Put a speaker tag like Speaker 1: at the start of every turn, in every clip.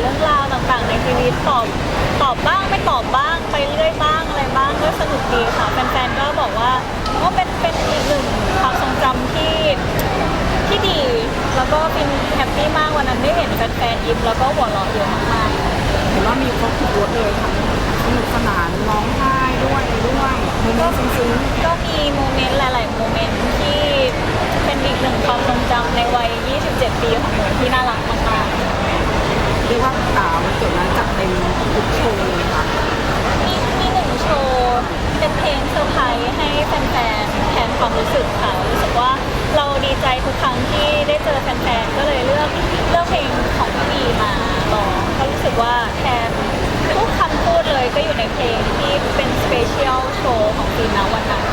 Speaker 1: เรื่องราวต่างๆ ในชีวิตตอบตอบบ้างไม่ตอบบ้างไปเรื่อยบ้างอะไรบ้างก็สนุกดีค่ะแฟนๆก็บอกว่าก็เป็นเป็นอีกหนึ่งความทรงจำที่ที่ดี แล้วก็เป็นแฮปปี้มากวันนั้นได้เห็นแฟนๆยิ้มแล้วก็หัวเราะเยอะมากๆ
Speaker 2: เห็นว่ามีครบทุกรสเลยทั้งสนุกสนานร้องไห้ด้วยอะไรด้วยโมเมนต์ซึ้ง
Speaker 1: ก็มีโมเมนต์หลายๆโมเมนต์ที่เป็นอีกหนึ่งความทรงจำในวัย 27 ปีของหนูที่น่ารักมาก
Speaker 2: ๆเรียกว่าอ่าวันเกิดนั้นจัดเต็มทุกโชว์เลยค่ะ
Speaker 1: ๆ มีมีหนึ่งโชว์เป็นเพลงเซอร์ไพรส์ให้แฟนๆ แทน ความรู้สึกค่ะรู้สึกว่าเราดีใจทุกครั้งที่ได้เจอแฟนๆก็เลยเลือกเลือกเพลงของพี่บีมาร้องก็รู้สึกว่าแทนทุกคำพูดเลยก็อยู่ในเพลงที่เป็นสเปเชียลโชว์ของปีนะวันนั้น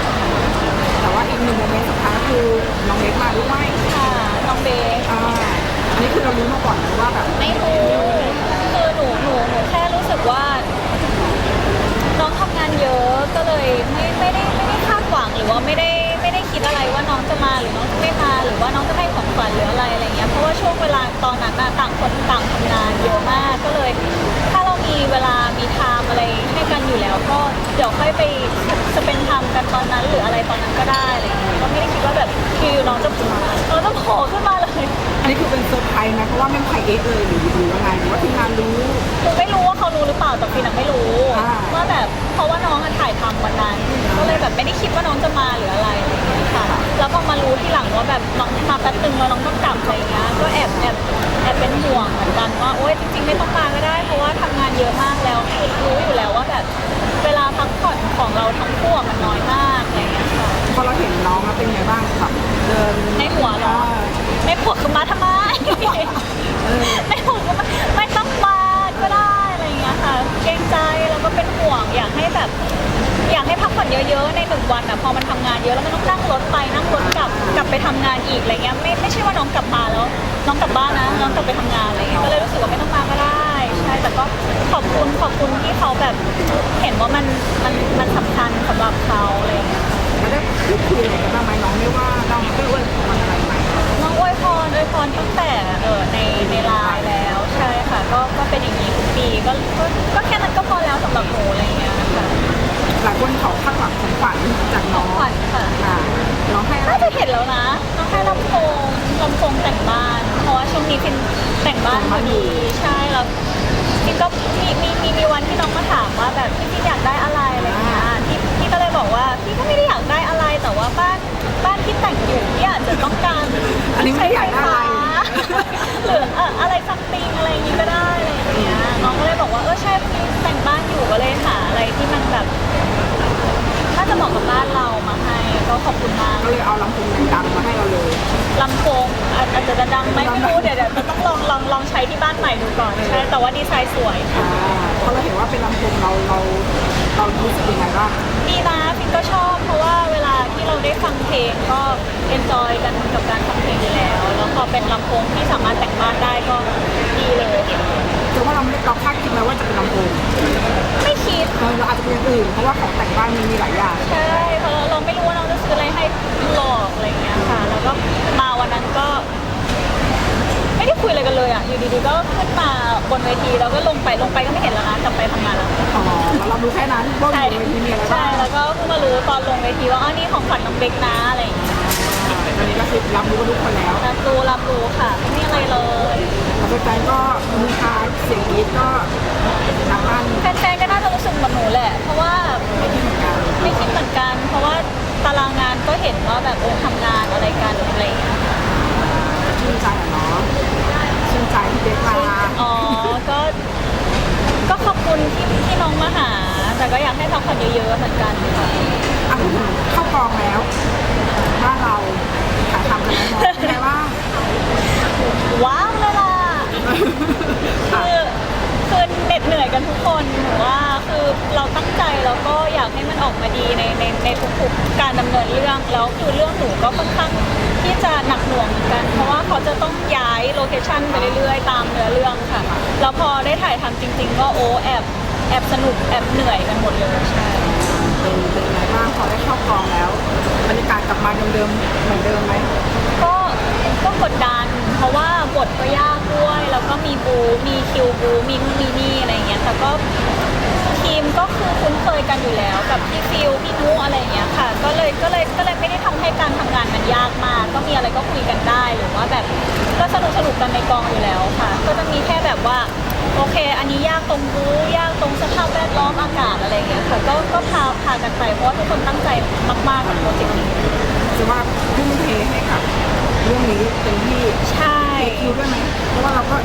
Speaker 2: แต่ว่าอีกหนึ่งโมเมนต์สำคัญก็คือน้องเล็กมาด้วย
Speaker 1: ค่ะน้องเบส
Speaker 2: อ่าอันนี้คือเรารู้มาก่อนนะว่าแบบ
Speaker 1: ไม่รู้คือหนูหนูหนูแค่รู้สึกว่า น้องทำงานเยอะก็เลยไม่ไม่ได้ไม่ได้คาดหวังหรือว่าไม่ได้ไม่ได้คิดอะไรว่าน้องจะมาหรือน้องจะไม่มาหรือว่าน้องจะให้ของขวัญหรืออะไรอะไรเงี้ยเพราะว่าช่วงเวลาตอนนั้นน่ะต่างคนต่างทำงานเยอะมากก็เลย ถ้าเรามีเวลามีไทม์อะไรให้กันอยู่แล้ว ก็เดี๋ยวค่อยไปสเปนไทม์กันตอนนั้นหรืออะไรตอนนั้นก็ได้อะไรเงี้ยก็ไม่ได้คิดว่าแบบคือน้องจะน้องจะโผล่ขึ้นมาเลย
Speaker 2: อันนี้คือเป็นเซอร์ไพรส์นะเพราะว่าไม่มีใครเอะเลยหรือหรือยังไงหรือว่าทีมงานรู้
Speaker 1: หนูไม่รู้ว่าเขารู้หรือเปล่าแต่ฟินอะไม่รู้
Speaker 2: อ่า
Speaker 1: ว่าแบบเพราะว่าน้องอะ แบบไม่ได้คิดว่าน้องจะมาหรืออะไรอะไรอย่างเงี้ยค่ะ แล้วพอมารู้ทีหลังว่าแบบน้องมาแป๊บนึงแล้วน้องต้องกลับอะไรอย่างเงี้ย ก็แอบแอบแอบเป็นห่วงเหมือนกันว่าโอ๊ยจริง ๆ ไม่ต้องมาก็ได้ เพราะว่าทำงานเยอะมากแล้วคือรู้อยู่แล้วว่าแบบเวลาพักผ่อนของเราทั้งคู่อะมันน้อยมากอะไรอย่างเงี้ยค่ะ
Speaker 2: พอเราเห็นน้องแล้วเป็นไงบ้างแบบเดิน
Speaker 1: ในหัวเหรอ ไม่ผัวคือมาทำไม
Speaker 2: เออ
Speaker 1: หนึ่งวันอะพอมันทำงานเยอะแล้วมันต้องนั่งรถไปนั่งรถกลับกลับไปทำงานอีกอะไรเงี้ยไม่ไม่ใช่ว่าน้องกลับมาแล้ว น้องกลับบ้านนะน้องกลับไปทำงานอะไรเงี้ยก็เลยรู้สึกว่าไม่ต้องมาก็ได้ใช่แต่ก็ขอบคุณขอบคุณที่เขาแบบเห็นว่ามันมันมันสำคัญสำหรับเขาอะไรเงี้ย
Speaker 2: แล้วได้พูดคุยอะไรกันบ้างไหมน้องไม่ว่าน้องไม่ว่ามันอะไรไหม
Speaker 1: น้องอวยพรอวยพรตั้งแต่เออในในไลน์แล้วใช่ค่ะ ก็ก็เป็นอย่างนี้ทุกปีก็ก็ก็แค่นั้นก็พอแล้วสำหรับหนูอะไรอย่างเงี้ยค่ะ
Speaker 2: หลายคนเขาคาดหวังของขวัญจากน้
Speaker 1: อ
Speaker 2: ง
Speaker 1: ขวัญค่ะ
Speaker 2: อ่าน้องให้อะไร
Speaker 1: น่าจะเห็นแล้วนะน้องให้ลำโพงลำโพงแต่งบ้าน เพราะว่าช่วงนี้เป็นแต่งบ้านพอดี ใช่แล้วพี่ก็มีมี จะเหมาะกับบ้านเรามาให้ก็ขอบคุณมาก
Speaker 2: ก็เลยเอาลำโพงดังๆมาให้เราเลย
Speaker 1: ลำโพงอาอาจจะดังไหมไม่รู้เดี๋ยวเดี๋ยวต้องลองลองลองใช้ที่บ้านใหม่ดูก่อนใช่แต่ว่าดีไซน์สวยค่ะ
Speaker 2: อ่าพอเราเห็นว่าเป็นลำโพงเราเราเรารู้สึกยังไงบ้าง
Speaker 1: ดีนะฟินก็ชอบเพราะว่าเวลาที่เราได้ฟังเพลงก็เอนจอยกันกับการฟังเพลงอยู่แล้ว แล้วพอเป็นลำโพงที่สามารถแต่งบ้านได้ก็ดีเลย
Speaker 2: แต่ว่าเราไม่เราคาดคิดไหมว่าจะเป็นลำโพง
Speaker 1: ไม่คิด
Speaker 2: เออเราอาจจะเป็นอย่างอื่นเพราะว่าของแต่งบ้านมันมีหลาย
Speaker 1: ก็ไม่ได้คุยอะไรกันเลยอะ อยู่ดีๆก็ขึ้นมาบนเวทีแล้วก็ลงไปลงไปก็ไม่เห็นแล้วนะกลับไปทำงานแล้ว
Speaker 2: อ๋อแล้วเรารู้แค่นั้นว่า
Speaker 1: ใช่
Speaker 2: อยู่ในเวทีมีอะไร
Speaker 1: ใช่
Speaker 2: บ้าง
Speaker 1: แล้วก็เพิ่งมารู้ตอนลงเวทีว่าอ๋อนี่ของขวัญน้องเบกนะอะไรอย่างเงี้ย
Speaker 2: ตอนนี้ก็คือรับรู้กันทุกคนแล้ว
Speaker 1: รับรู้รับรู้ค่ะ ไม่มีอะไรเลย
Speaker 2: แฟนๆก็มีคาเสียงกรี๊ดก็ทางบ้าน
Speaker 1: แฟนๆก็น่าจะรู้สึกเหมือนหนูแหละ เพราะว่า
Speaker 2: ไม่คิดเหมือนกัน
Speaker 1: ไม่คิดเหมือนกัน เพราะว่าตารางงานก็เห็นว่าแบบเออทำงานอะไรกันอะไรอย่างเงี้ย
Speaker 2: ชื่นใจอะเนาะชื่นใจที่เด็กมา
Speaker 1: อ๋อ ก็ ก็ขอบคุณที่ที่น้องมาหา แต่ก็อยากให้พักผ่อนเยอะๆเหมือนกันค่ะ
Speaker 2: อะพูดถึงเข้ากองแล้วบ้านเราถ่ายทำกันแล้วเนาะเป็นไงบ้าง
Speaker 1: ว้าวเลยล่ะ คือคือเหน็ดเหนื่อยกันทุกคนหนูว่าคือเราตั้งใจแล้วก็อยากให้มันออกมาดีในในในทุกๆการดำเนินเรื่องแล้วคือเรื่องหนูก็ค่อนข้าง ที่จะหนักหน่วงเหมือนกัน เพราะว่าเขาจะต้องย้ายโลเคชั่นไปเรื่อยๆ ตามเนื้อเรื่องค่ะ แล้วพอได้ถ่ายทำจริง ๆ ก็โอ้แอบแอบสนุกแอบเหนื่อยกันหมดเลยใช่
Speaker 2: เป็นเป็นยังไงบ้างพอได้เข้ากองแล้วบรรยากาศกลับมาเดิมๆเหมือนเดิมไหม
Speaker 1: ก็ก็กดดัน เพราะว่าบทก็ยากด้วย แล้วก็มีบูมีคิวบูมีนู่นมีนี่อะไรอย่างเงี้ยแต่ก็ ทีมก็คือคุ้นเคยกันอยู่แล้วกับพี่ฟิลพี่นุอะไรอย่างเงี้ยค่ะ ก็เลยก็เลยก็เลยไม่ได้ทำให้การทำงานมันยากมาก ก็มีอะไรก็คุยกันได้หรือว่าแบบก็สนุกสนุกกันในกองอยู่แล้วค่ะ ก็จะมีแค่แบบว่าโอเค อันนี้ยากตรงบูยากตรงสภาพแวดล้อมอากาศอะไรอย่างเงี้ยค่ะก็ก็พาพากันไปเพราะว่าทุกคนตั้งใจมากๆกับโปรเจกต์นี้
Speaker 2: จะว่าทุ่มเทให้กับ เรื่องนี้เต็มที่
Speaker 1: ใช่
Speaker 2: คิวด้วยไหมเพราะว่าเราก็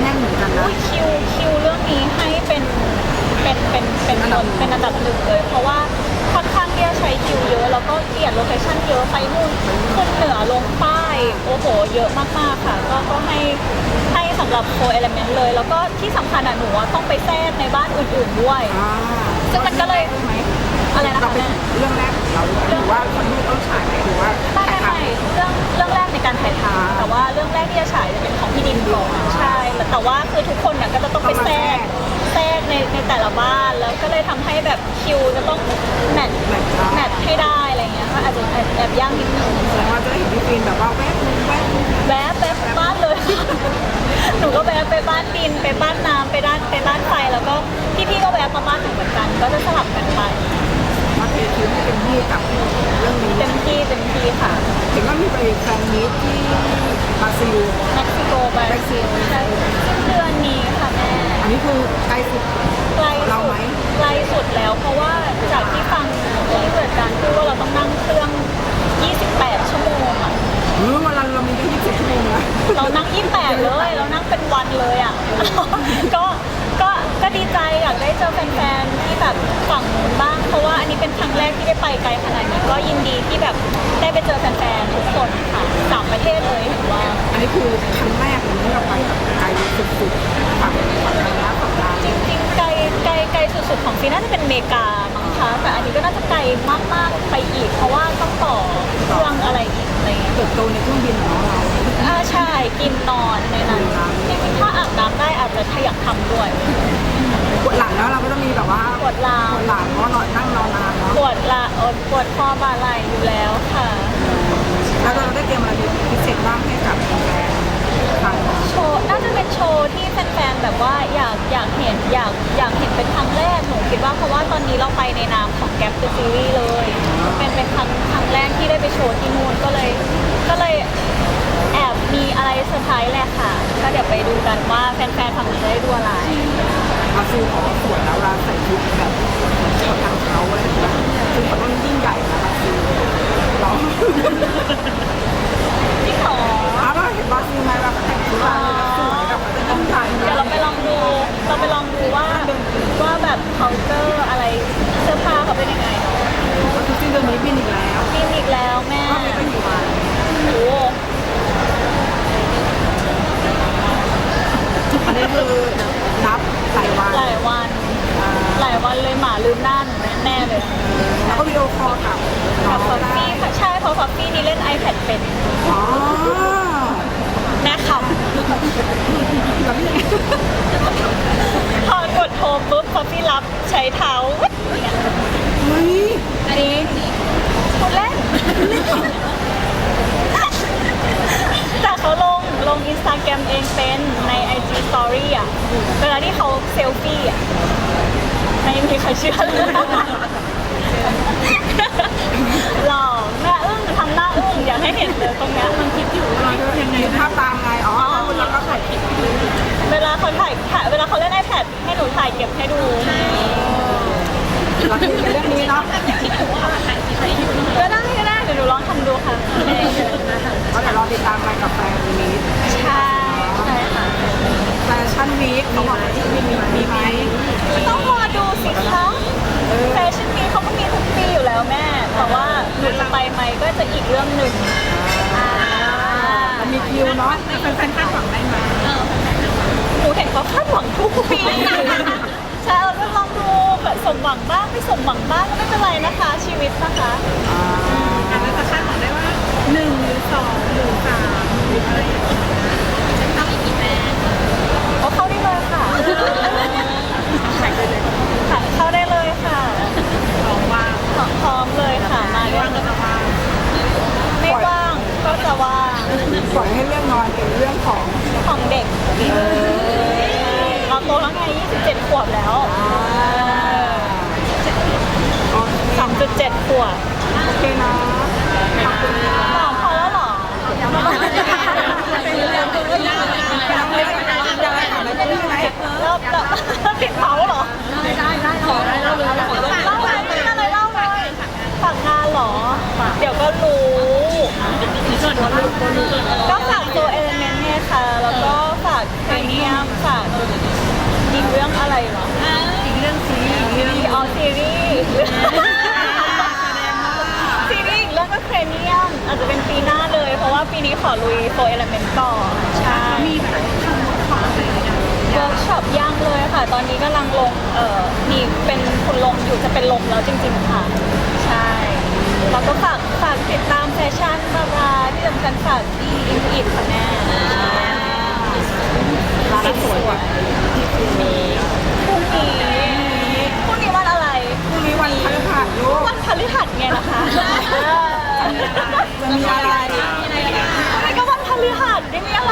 Speaker 2: แน่นเหมือนกันนะ
Speaker 1: อุ๊ยคิวคิวเรื่องนี้ให้เป็น เป็นเป็นเป็น
Speaker 2: อันดับ
Speaker 1: เป็นอันดับหนึ่งเลย เพราะว่าค่อนข้างที่จะใช้คิวเยอะแล้วก็เปลี่ยนโลเคชั่นเยอะไปนู่นขึ้นเหนือลงใต้โอ้โห เยอะมากๆค่ะ ก็ก็ให้ให้สำหรับโคเอลเมนต์เลย แล้วก็ที่สำคัญอะหนูอะต้องไปแทรกในบ้านอื่นๆด้วย
Speaker 2: อ่า
Speaker 1: ซึ่งมันก็เลย
Speaker 2: ไหม
Speaker 1: อะไรนะ
Speaker 2: เรา
Speaker 1: คะ
Speaker 2: เป็น
Speaker 1: แม่
Speaker 2: เรื่องแรกของเราด้วยหรือว่าคนที่ต้องฉายไหมหรือว่า
Speaker 1: ไม่ไม่ไม่เรื่องเรื่องแรกในการถ่ายทำแต่ว่าเรื่องแรกที่จะฉายจะเป็นของพี่ดินก่อนใช่แต่แต่ว่าคือทุกคนน่ะก็จะต้องไปแทรกแทร กในในแต่ละบ้านแล้วก็เลยทำให้แบบคิวจะต้องแมทแมทให้ได้อะไรเงี้ยก็อาจจะแอบแอบยากนิดนึง
Speaker 2: แสดงว่าจะได้เห็นพี่ฟินแบบว่าแวบนึงแวบนึง
Speaker 1: แวบแวบบ้านเลย หนูก็แวบไปบ้านดินไปบ้านน้ำไปด้านไปบ้านไฟแล้วก็พี่ๆก็แวบมาบ้านหนูเหมือนกัน ก็จะสลับกันไป
Speaker 2: มาเทคิวให้เต็มที่กับเรื่องนี้
Speaker 1: เต็มที่เต็มที่ค่ะ
Speaker 2: เห็นว่ามีไปแฟนมีตที่บราซิล
Speaker 1: เม็กซิโกไป
Speaker 2: เม็กซิโก
Speaker 1: ใช่สิ้นเดือนนี้ค่ะแม่
Speaker 2: อันนี้ คือใกล้สุด
Speaker 1: ไกล
Speaker 2: เรา
Speaker 1: สุ
Speaker 2: ไหม
Speaker 1: ดไกลสุดแล้ว เพราะว่าจากที่ฟังที่เกิดการพูดว่าเราต้องนั่งเครื่อง 28 ชั่วโมงอะ
Speaker 2: หรือวันละเรามีแค่ยี่สิบชั่วโมงนะ
Speaker 1: เรานั่ง 28 เลย เรานั่งเป็นวันเลยอะก็ก็ก็ดีใจอยากได้เจอแฟนๆที่แบบฝั่งนู้นบ้าง เพราะว่าอันนี้เป็นครั้งแรกที่ได้ไปไกลขนาดนี้ก็ยินดีที่แบบได้ไปเจอแฟนๆทุกคนค่ะสามประเทศเลยเห็นว่า
Speaker 2: อันนี้คือครั้งแรกเลยที่เราไปแบบไกล สุดๆฝั่งฝั่งไทยนะฝั่งลาว
Speaker 1: จริงๆไกลไกลไกลสุดๆของฟีน่าจะเป็นอเมริกามั้งคะแต่อันนี้ก็น่าจะไกลมากๆไปอีก เพราะว่าต้องต่อเครื่องอะไรอีกอะไรเงี้ย
Speaker 2: เติบโตในเครื่องบินของเรา
Speaker 1: อ่าใช่กินนอนในนั้นจริงๆถ้าอาบน้ำได้อาจจะขยับทำด้วย
Speaker 2: ปวดหลังแล้วเราก็จะมีแบบว่า
Speaker 1: ปวดหลัง
Speaker 2: ปวดหลังเพราะนอนนั่งรอนานเนาะ
Speaker 1: ปวดละเอ่อปวดคอบ่าไหล่อยู่แล้วค่ะ
Speaker 2: แล้วเราได้เตรียมอะไรพิเศษบ้างให้กับแฟนๆทาง
Speaker 1: โชว์น่าจะเป็นโชว์ที่แฟนๆแบบว่าอยากอยากเห็นอยากอยากเห็นเป็นครั้งแรกหนูคิดว่าเพราะว่าตอนนี้เราไปในนามของแก p ซีรีส์เลย เป็นเป็นครั้งครั้งแรกที่ได้ไปโชว์ที่นู่นก็เลย ก็เลยแอบมีอะไรเซอร์ไพรส์แหละค่ะ ก็เดี๋ยวไปดูกันว่าแฟนๆฝั่งนี้จะได้ดูอะไร
Speaker 2: บราซิลของสวยแล้วเราใส่ชุดแบบชาวทางเขาอะไรอย่างเงี้ยซึ่งเขาต้องยิ่งใหญ่นะบราซิลเรา
Speaker 1: จริงเหรอ
Speaker 2: บราซิลไหมแบบแต่งชุดลายแบบสวยแบบมันจะต้องใหญ่
Speaker 1: เดี๋ยวเราไปลองดูเราไปลองดูว่าว่าแบบ culture อะไรเสื้อผ้าเขาเป็นยังไงเนอะ
Speaker 2: ก็คือสิ้นเดือนนี้บินอีกแล้ว
Speaker 1: บินอีกแล้วแม่
Speaker 2: ก็ไม่เป็นกี่วัน
Speaker 1: โอ้โห
Speaker 2: อันนี้คือนับหลายวัน
Speaker 1: หลายวัน
Speaker 2: อ่า
Speaker 1: หลายวันเลยหมาลืมหน้าหนูแน่ๆเลย
Speaker 2: แล้วก็วิดีโอคอลกับน้
Speaker 1: กั
Speaker 2: อบง
Speaker 1: ฟอฟ
Speaker 2: ได้
Speaker 1: ฟี่ค่ะใช่เพราะฟอฟฟี่นี่เล่น iPad เป็น
Speaker 2: อ๋อ
Speaker 1: แม่ข
Speaker 2: แล้วนี่ำ
Speaker 1: พอกดโทรปุ๊บฟอฟฟี่รับ ใช้เท้าวัดอย่างเงี้ย
Speaker 2: เฮ้ย
Speaker 1: อันนี้คนเล่นแต่เขาลงลงอินสตาแกรมเองเป็นใน IG Story อะเวลาที่เขาเซลฟี่อะไม่มีใครเชื่อเลยหล่อแม่อึ้งทำหน้าอึ้งอยากให้เห็นเลยตรงเนี้ยมันคิดอยู่
Speaker 2: เราจะยังไงภาพตามไงอ๋อแล้วก็ถ่ายคลิป
Speaker 1: เวลาเขาถ่ายถ่ายเวลาเขาเล่น iPad ให้หนูถ่ายเก็บให้ดู
Speaker 2: เราคิดเรื่องนี้เนาะ
Speaker 1: ก็ได้ก็ได้เดี๋ยวหนูลองทำดูค่ะ
Speaker 2: เพราะเดี๋ยวเราติดตามไปกับแฟนมี
Speaker 1: ใช่ใช่ค่ะ
Speaker 2: แฟชั่นวีคเขาบอกว่ามีมีมีไหม
Speaker 1: ต้องรอดูสิคะแฟชั่นวีคเขาก็มีทุกปีอยู่แล้วแม่ แต่ว่าหนูจะไปไหมก็จะอีกเรื่องหนึ่งอ่า
Speaker 2: มันมีคิวเนาะแฟนๆคาดหวังได้ไหม
Speaker 1: หนูเห็นเขาคาดหวังทุกปีใช่เราก็ลองดูแบบสมหวังบ้างไม่สมหวังบ้างก็ไม่เป็นไรนะคะชีวิตนะคะ
Speaker 2: อ่า
Speaker 3: แล้วจะคาดหวังได้ว่าหนึ่งหรือสองหรือสามหรืออะไรอย่างเงี้ยต้องอีกกี่แม่
Speaker 1: โอ้เข้าได้เลยค่ะ
Speaker 3: ขายไปเลย
Speaker 1: ค่ะเข้าได้เลยค่ะ
Speaker 3: สองวัน
Speaker 2: ปล่อยให้เรื่องนอนเป็นเรื่องของ
Speaker 1: ของเด็กเราโตแล้วไง27 ขวบแล้ว
Speaker 2: โอเค
Speaker 1: 2.7ขวบ
Speaker 2: โอเคนะขอบคุณค่ะ
Speaker 1: หอมพอแล้วเหรอ
Speaker 2: เป็นเรื่องของเรื่องยังไม่ได้ถามอะไรเพิ่มไหม
Speaker 1: เริ่มแบบติดเมาส์เหรอ
Speaker 3: ได้ได้ได้ขอได้เล่าเลยขอเล่า
Speaker 1: เล่าเลยไม่มีอะไรเล่าเลยฝากงานเหรอ เดี๋ยวก็รู้
Speaker 3: ซีรีส์อีกเรื่อง
Speaker 1: ก็เครเนียมอาจจะเป็นปีหน้าเลย เพราะว่าปีนี้ขอลุยตัวเอลเมนต์ก่อนใช่
Speaker 3: มีแบบทำของอะไรอย่างเงี้ย
Speaker 1: เวิร์กช็อปย่างเลยค่ะ ตอนนี้กำลังลงเอ่อมีเป็นคุณลงอยู่จะเป็นลงแล้วจริง ๆค่ะ ใช่แล้วก็ฝากฝากติดตามแฟชั่นบาราที่สำคัญฝากอินอินค่ะแม่
Speaker 2: ร้านสวย
Speaker 1: มี
Speaker 2: หัสลูก
Speaker 1: วันพฤหัสไงนะคะ
Speaker 2: จะมีอะไร
Speaker 1: อะไรก็วันพฤหัสไม่มีอะไร